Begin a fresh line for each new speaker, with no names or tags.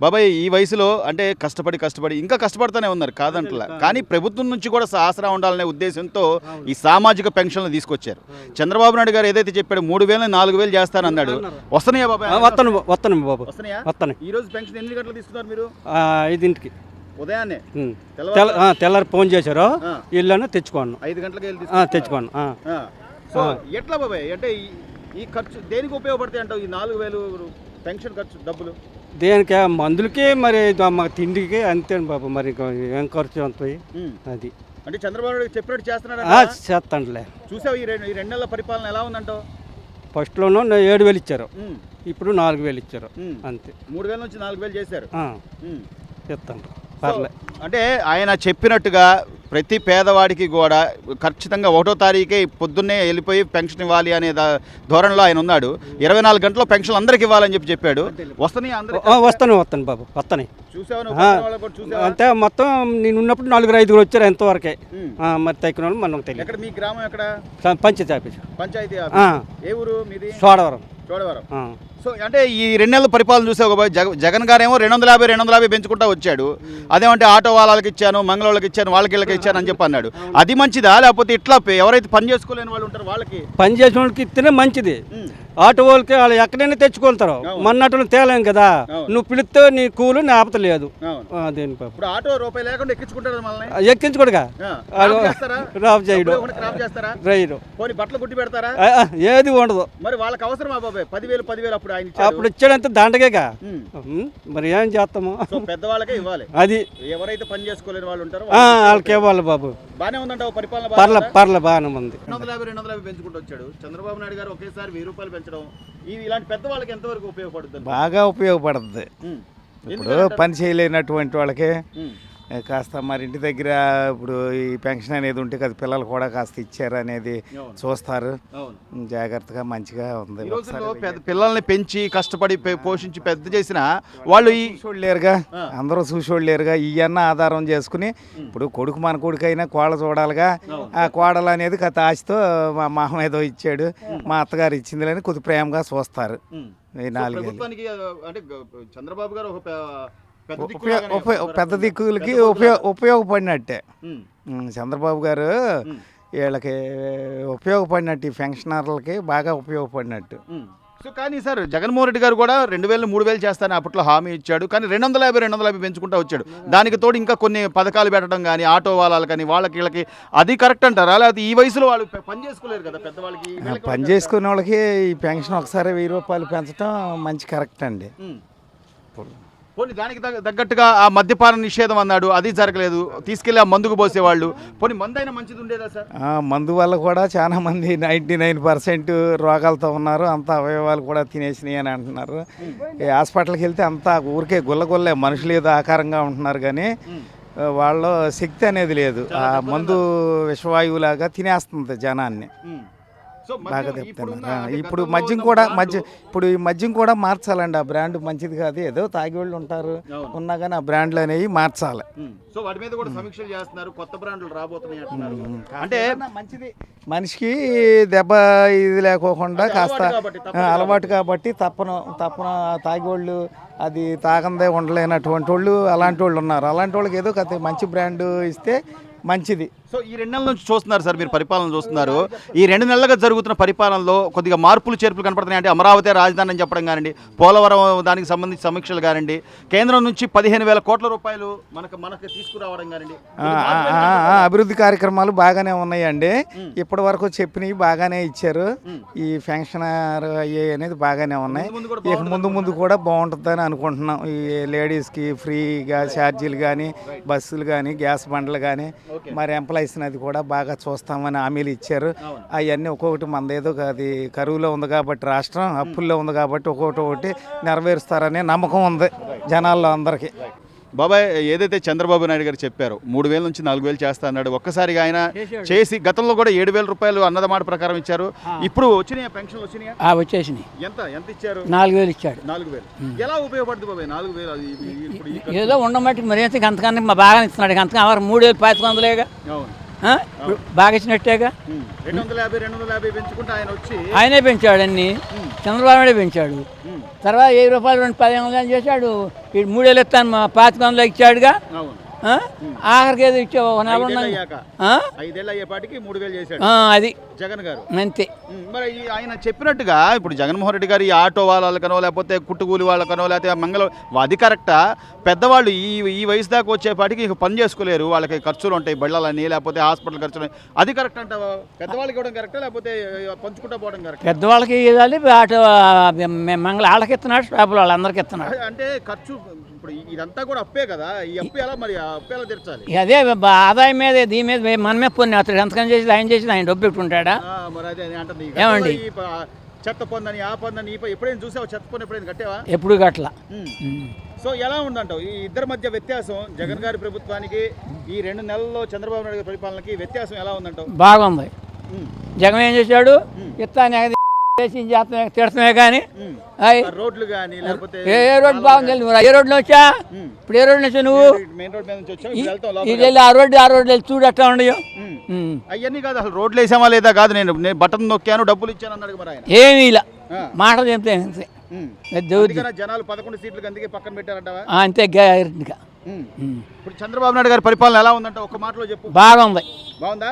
బాబాయ్ ఈ వయసులో అంటే కష్టపడి కష్టపడి ఇంకా కష్టపడుతూనే ఉన్నారు కాదంటలా. కానీ ప్రభుత్వం నుంచి కూడా ఆసరా ఉండాలనే ఉద్దేశంతో ఈ సామాజిక పెన్షన్లు తీసుకొచ్చారు. చంద్రబాబు నాయుడు గారు ఏదైతే చెప్పాడు మూడు వేలు నాలుగు వేలు చేస్తానన్నాడు వస్తున్నాయా బాబాయ్?
వస్తాను వస్తాను బాబు. వస్తాను.
ఈ రోజు పెన్షన్ ఎన్ని గంటలు తీసుకున్నారు మీరు?
ఐదింటికి.
ఉదయాన్నే?
తెల్లారి ఫోన్ చేశారు. ఇల్లు తెచ్చుకోను.
ఐదు గంటలకు?
తెచ్చుకోను.
సో ఎట్లా బాబాయ్? అంటే ఈ- ఈ ఖర్చు దేనికి ఉపయోగపడతాయి అంటావు ఈ నాలుగు వేలు పెన్షన్ ఖర్చు డబ్బులు?
దేనికి? మందులకి మరి మా తిండికి అంతే బాబు మరి ఏం ఖర్చు
ఉమ్.
అది.
అంటే చంద్రబాబు నాయుడు చెప్పినట్టు చేస్తున్నాడు
ఆ, చేస్తానులే.
చూసావు ఈ రెండు ఈ రెండు నెలల పరిపాలన ఎలా ఉందంటావు?
ఫస్ట్లోనూ ఏడు వేలు ఇచ్చారు. ఇప్పుడు నాలుగు వేలు ఇచ్చారు. అంతే.
మూడు వేల నుంచి నాలుగు వేలు చేశారు.
చెప్తాను పర్లే.
అంటే ఆయన చెప్పినట్టుగా ప్రతి పేదవాడికి కూడా ఖచ్చితంగా ఒకటో తారీఖే పొద్దున్నే వెళ్ళిపోయి పెన్షన్ ఇవ్వాలి అనే ధోరణిలో ఆయన ఉన్నాడు. ఇరవై నాలుగు గంటల పెన్షన్ అందరికి ఇవ్వాలని చెప్పి చెప్పాడు.
ఆ, వస్తాను వస్తాను బాబు
చూసావా?
అంతే మొత్తం నేను ఉన్నప్పుడు నలుగురు ఐదుగురు వచ్చారు ఎంతవరకే. మరి తగ్గిన వాళ్ళు మనకు తెలియదు.
మీ గ్రామం ఎక్కడ?
పంచాయతీ ఆఫీస్.
పంచాయతీ
సోడవరం.
చోడవరం. సో అంటే ఈ రెండు నెలల పరిపాలన బాబు జగ జగన్ గారేమో రెండు వందల యాభై రెండు వందల యాభై పెంచుకుంటా వచ్చాడు. అదేమంటే ఆటో వాళ్ళకి ఇచ్చాను మంగళవాళ్ళకి ఇచ్చాను వాళ్ళకి వీళ్ళకి ఇచ్చాను అని చెప్పి అన్నాడు. అది మంచిదా? లేకపోతే ఇట్లా ఎవరైతే పని చేసుకోలేని వాళ్ళు ఉంటారు వాళ్ళకి?
పని చేసిన వాళ్ళకి ఇస్తేనే మంచిది. ఆటో వాళ్ళకి వాళ్ళు ఎక్కడైనా తెచ్చుకుంటారు. మన్నట్లు తేలేం కదా. నువ్వు పిలిస్తే నీ కూలు నాపతలేదు దేని
ఆటో రూపాయి లేకుండా ఎక్కించుకుంటారు
ఎక్కించుకోడుగా.
క్రాప్
చేయడు.
ఒకటి క్రాప్ చేస్తారా?
రైరు
బట్టలు కుట్టి పెడతారా?
ఏది ఉండదు.
మరి వాళ్ళకి అవసరమా బాబాయ్? పదివేలు పదివేలు అప్పుడు
అప్పుడు ఇచ్చాడంత దండగేగా. మరి ఏం చేస్తాము?
పెద్దవాళ్ళకే ఇవ్వాలి.
అది.
ఎవరైతే పని చేసుకోలేని వాళ్ళు ఉంటారో
వాళ్ళకి ఇవ్వాలి బాబు.
బానే ఉందంటావు పరిపాలన
పర్ల
ఉందా?
పర్ల బాగానే ఉంది
రెండు వందల యాభై రెండు వందల యాభై పెంచుకుంటూ వచ్చాడు చంద్రబాబు నాయుడు గారు ఒకేసారి వెయ్యి రూపాయలు పెంచడం ఇవి ఇలాంటి పెద్దవాళ్ళకి ఎంతవరకు ఉపయోగపడుతుంది
బాగా ఉపయోగపడుతుంది. ఇప్పుడు? పని చేయలేనటువంటి వాళ్ళకి కాస్త మరి ఇంటి దగ్గర ఇప్పుడు ఈ పెన్షన్ అనేది ఉంటే కదా పిల్లలు కూడా కాస్త ఇచ్చారు అనేది. చూస్తారు. జాగ్రత్తగా మంచిగా ఉంది.
పిల్లల్ని పెంచి కష్టపడి పోషించి పెద్ద చేసిన వాళ్ళు ఈ
చూసోళ్ళు లేరుగా.
ఆ.
అందరూ చూసోళ్ళు లేరుగా. ఇవన్న ఆధారం చేసుకుని ఇప్పుడు కొడుకు మన కొడుకు అయినా కోళ్ళ చూడాలిగా. ఆ కోడలు అనేది కథ ఆశతో మా మామ ఏదో ఇచ్చాడు. మా అత్తగారు ఇచ్చిందిలని కొద్ది ప్రేమగా చూస్తారు. ఈ
అంటే చంద్రబాబు గారు ఒక పెద్ద
దిక్కులకి ఉపయోగ. ఉపయోగపడినట్టే. చంద్రబాబు గారు. వీళ్ళకి ఉపయోగపడినట్టు ఈ పెన్షనర్లకి బాగా ఉపయోగపడినట్టు.
సో కానీ సార్ జగన్మోహన్ రెడ్డి గారు కూడా రెండు వేలు మూడు వేలు చేస్తానని అప్పట్లో హామీ ఇచ్చాడు. కానీ రెండు వందల యాభై రెండు వందల యాభై పెంచుకుంటూ వచ్చాడు. దానికి తోడు ఇంకా కొన్ని పథకాలు పెట్టడం కానీ ఆటో వాళ్ళకి కానీ వాళ్ళకి వీళ్ళకి అది కరెక్ట్ అంటారా? లేకపోతే ఈ వయసులో వాళ్ళు పని చేసుకోలేరు కదా పెద్దవాళ్ళకి? వీళ్ళకి
పని చేసుకునే వాళ్ళకి ఈ పెన్షన్ ఒకసారి వెయ్యి రూపాయలు పెంచడం మంచి కరెక్ట్ అండి.
పోనీ దానికి తగ్గ- తగ్గట్టుగా ఆ మద్యపాన నిషేధం అన్నాడు అది జరగలేదు తీసుకెళ్ళి ఆ మందుకు పోసేవాళ్ళు. పోనీ మందు అయినా మంచిది ఉండేదా సార్?
ఆ, మందు వల్ల కూడా చాలా మంది నైంటీ నైన్ పర్సెంట్ రోగాలతో ఉన్నారు అంత అవయవాలు కూడా తినేసినాయి అని అంటున్నారు. ఈ హాస్పిటల్కి వెళ్తే అంతా ఊరికే గుల్లగుల్లే మనుషులు ఏదో ఆకారంగా ఉంటున్నారు కానీ ఆ, వాళ్ళలో శక్తి అనేది లేదు. ఆ మందు విషవాయువులాగా తినేస్తుంది జనాన్ని.
ఉమ్.
బాగా
అంటే
ఇప్పుడు మద్యం కూడా మద్యం ఇప్పుడు ఈ మద్యం కూడా మార్చాలండి. ఆ బ్రాండ్ మంచిది కాదు. ఏదో తాగేవాళ్ళు ఉంటారు.
అవును.
ఉన్నా కానీ ఆ బ్రాండ్లు అనేవి మార్చాలి.
సో వాటి మీద కూడా సమీక్షలు చేస్తున్నారు. కొత్త బ్రాండ్లు రాబోతున్నాయి అంటున్నారు. అంటే
మంచిది. మనిషికి దెబ్బ ఇది లేకోకుండా కాస్త
అలవాటు కాబట్టి,
తప్పను తప్పన తాగేవాళ్ళు అది తాగందే ఉండలేనటువంటి వాళ్ళు అలాంటి వాళ్ళు ఉన్నారు. అలాంటి వాళ్ళకి ఏదో మంచి బ్రాండ్ ఇస్తే మంచిది.
సో ఈ రెండు నెలల నుంచి చూస్తున్నారు సార్ మీరు పరిపాలన చూస్తున్నారు. ఈ రెండు నెలలుగా జరుగుతున్న పరిపాలనలో కొద్దిగా మార్పులు చేర్పులు కనపడుతున్నాయి. అంటే అమరావతి రాజధాని అని చెప్పడం కానివ్వండి పోలవరం దానికి సంబంధించి సమీక్షలు కానివ్వండి కేంద్రం నుంచి పదిహేను వేల కోట్ల రూపాయలు మనకు మనకు తీసుకురావడం కానివ్వండి.
అభివృద్ధి కార్యక్రమాలు బాగానే ఉన్నాయండి. ఇప్పటి వరకు చెప్పినవి బాగానే ఇచ్చారు. ఈ పెన్షనర్ అయ్యే అనేది బాగానే ఉన్నాయి. ఇక ముందు ముందు కూడా బాగుంటుందని అనుకుంటున్నాం. ఈ లేడీస్కి ఫ్రీగా ఛార్జీలు కానీ బస్సులు కానీ గ్యాస్ బండ్లు కానీ మరి ఎంప్లాయీస్ అది కూడా బాగా చూస్తామని హామీలు ఇచ్చారు
అవును.
అవన్నీ ఒక్కొక్కటి మనదేదో అది కరువులో ఉంది కాబట్టి రాష్ట్రం అప్పుల్లో ఉంది కాబట్టి ఒక్కొక్కటి ఒకటి నెరవేరుస్తారనే నమ్మకం ఉంది జనాల్లో అందరికీ
బాబాయ్ ఏదైతే చంద్రబాబు నాయుడు గారు చెప్పారు మూడు వేల నుంచి నాలుగు వేలు చేస్తా అన్నాడు ఒక్కసారిగా ఆయన చేసి గతంలో కూడా ఏడు వేల రూపాయలు అన్నదమాట ప్రకారం ఇచ్చారు. ఇప్పుడు వచ్చినాయా? పెన్షన్లు వచ్చినాయా?
ఆ వచ్చేసినాయి.
ఎంత? ఎంత ఇచ్చారు?
నాలుగు వేలు ఇచ్చాడు.
నాలుగు వేలు. ఎలా ఉపయోగపడుతుంది బాబాయ్ నాలుగు వేలు? అది
ఏదో ఉండమట్టి మరి అయితే అంతకన్నా మా బాగా ఇస్తున్నాడు. అవరు మూడు వేలు పాతిక వందలేగా?
అవును.
బాగా ఇచ్చినట్టేగా?
ఆయన
పెంచాడు అన్ని. చంద్రబాబు నాయుడే పెంచాడు. తర్వాత వెయ్యి రూపాయలు రెండు పదిహేను వందలు చేశాడు. మూడేళ్ళు ఇస్తాను మా పాతిక వందలు ఇచ్చాడుగా? ఆఖరికి ఏదో ఇచ్చావు అది.
జగన్ గారు.
అంతే.
మరి ఆయన చెప్పినట్టుగా ఇప్పుడు జగన్మోహన్ రెడ్డి గారు ఈ ఆటో వాళ్ళకనో లేకపోతే కుట్టుకూలి వాళ్ళకనో లేకపోతే మంగళ అది కరెక్టా? పెద్దవాళ్ళు ఈ ఈ వయసు దాకా వచ్చేపాటికి ఇక పని చేసుకోలేరు. వాళ్ళకి ఖర్చులు ఉంటాయి బళ్ళని లేకపోతే హాస్పిటల్ ఖర్చులు అది కరెక్ట్ అంటావా? పెద్దవాళ్ళకి ఇవ్వడం కరెక్టా లేకపోతే పంచుకుంటా పోవడం కరెక్ట్?
పెద్దవాళ్ళకి ఇవ్వాలి అటు మంగళ వాళ్ళకి ఇస్తున్నాడు షాపులు వాళ్ళందరికీ ఇస్తున్నాడు.
అంటే ఖర్చు ఇప్పుడు ఇదంతా కూడా అప్పే కదా? ఈ అప్పు ఎలా మరి ఆ అప్పు ఎలా తీర్చాలి?
అదే ఆదాయం మీద దీని మీద మనమే పొన్ని అతడు ఎంతకని చేసి ఆయన చేసి ఆయన డబ్బు పెట్టుకుంటాడా?
మరి అదే అంటుంది.
ఏమండి?
చెత్త పొందని ఆ పొందని ఎప్పుడైనా చూసావా చెత్త పొంది ఎప్పుడైనా కట్టావా?
ఎప్పుడు
ఉమ్. సో ఎలా ఉందంటావు? ఈ ఇద్దరి మధ్య వ్యత్యాసం జగన్ గారి ప్రభుత్వానికి ఈ రెండు నెలల్లో చంద్రబాబు నాయుడు గారి పరిపాలనకి వ్యత్యాసం ఎలా ఉందంటావు?
బాగుంది. జగన్ ఏం చేశాడు? ఇస్తాను చేసి చేస్తామే తిడతామే కానీ
రోడ్లు కానీ లేకపోతే
ఏ రోడ్డు బాగుంది నువ్వు ఏ రోడ్లో వచ్చా. ఇప్పుడు ఏ రోడ్డు వచ్చా నువ్వు? ఇది. వెళ్ళి ఆ రోడ్డు ఆ రోడ్డు వెళ్ళి చూడు ఎట్లా.
ఉమ్. అవన్నీ కాదు అసలు రోడ్లు వేసామా లేదా కాదు నేను నేను బటన్ నొక్కాను డబ్బులు ఇచ్చాను అన్నాడు మరి
ఏమీ ఇలా. మాటలు చెప్తే
జనాలు పదకొండు సీట్లకు అందుకే పక్కన పెట్టారంటావా?
ఆ, అంతే గ్యారెంటీగా.
ఇప్పుడు చంద్రబాబు నాయుడు గారి పరిపాలన ఎలా ఉందంటే ఒక మాటలో చెప్పు.
బాగుంది.
బాగుందా.